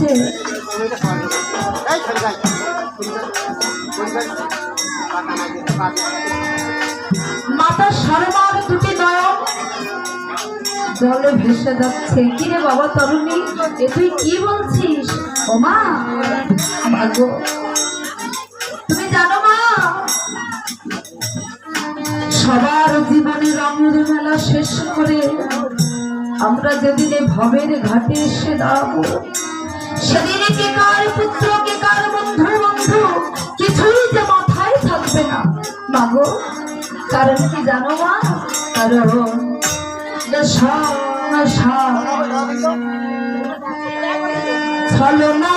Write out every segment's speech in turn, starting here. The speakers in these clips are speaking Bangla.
বলছে মাতা সরমার দুটি নয়ন জলে ভেসে যাচ্ছে। কি রে বাবা তরুণী, এ তুই কি বলছিস? ও মা মাগো তুমি জানো মা, সবার জীবনে রঙের মেলা শেষ করে আমরা যেদিনে ভবের ঘাটে এসে দাঁড়াবো সেদিনে কে কার পুত্র কার বন্ধু বন্ধু? কিছুই যে মাথায় থাকবে না। মাগো, কারণ কি জানো মা? কারণ ছলনা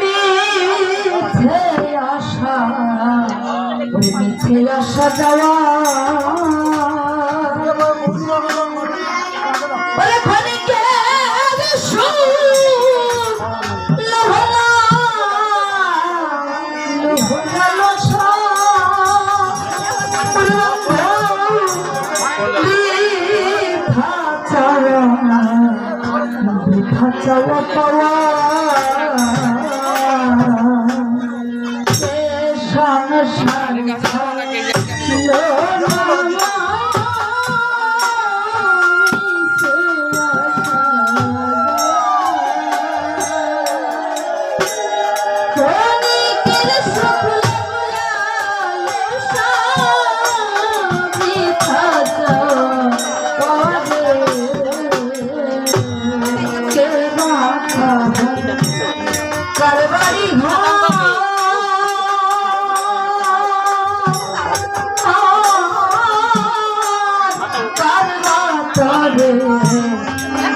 মিছে আশা মিছে আশা যাওয়া। বৃথা চাওয়া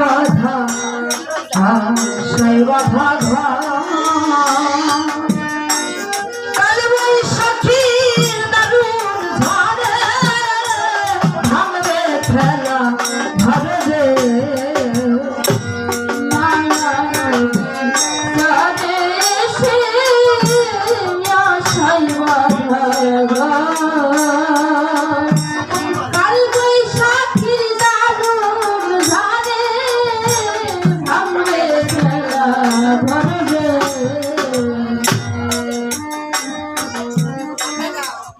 বাধা আশায় বাধা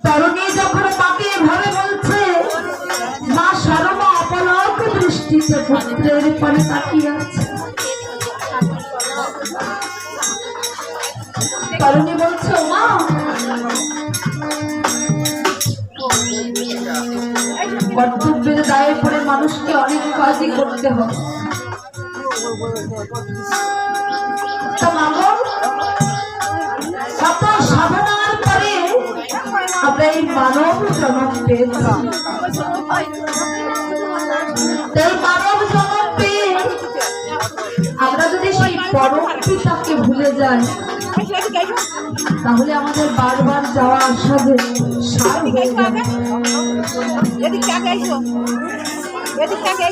তরুণী যখন তাকে ভাবে বলছে, মা সারমা অপলক দৃষ্টিতে পরে কর্তব্যের দায়ে পড়ে মানুষকে অনেক কাজই করতে কত আমরা এই মানব পেয়েছি তাই আমরা যদি সেই পরম পিতাকে ভুলে যাই তাহলে আমাদের বারবার যাওয়া আসা যে সার হয়ে যাবে এদিকে আগে এসো এদিকে আগে